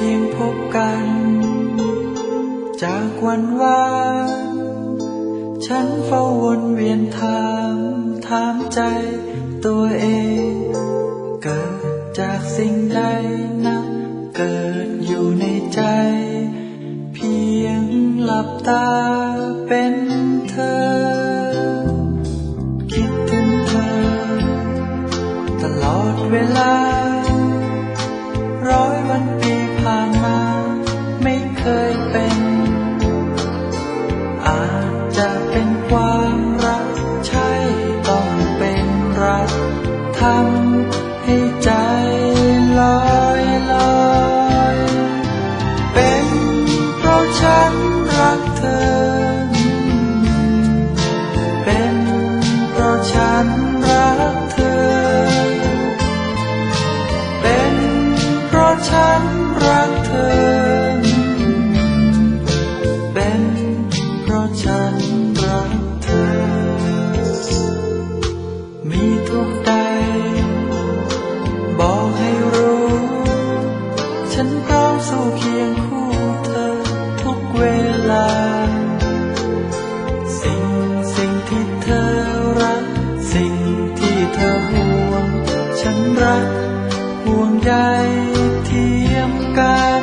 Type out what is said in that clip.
พียงพบกัน จากวันวานฉันเฝ้าวนเวียนถามถามใจตัวเอง เกิดจากสิ่งใดนะ เกิดอยู่ในใจ เพียงหลับตาเป็นเธอ คิดถึงเธอ ตลอดเวลา ร้อยวันปีำให้ใจลอยลอยเป็นเพราะฉันรักเธอ เป็นเพราะฉันรักเธอ เป็นเพราะฉันรักเธอ เป็นเพราะฉัน ฉันพร้อมสู้เคียงคู่เธอทุกเวลา สิ่งสิ่งที่เธอรัก สิ่งที่เธอห่วง ฉันรักห่วงใยเทียมกัน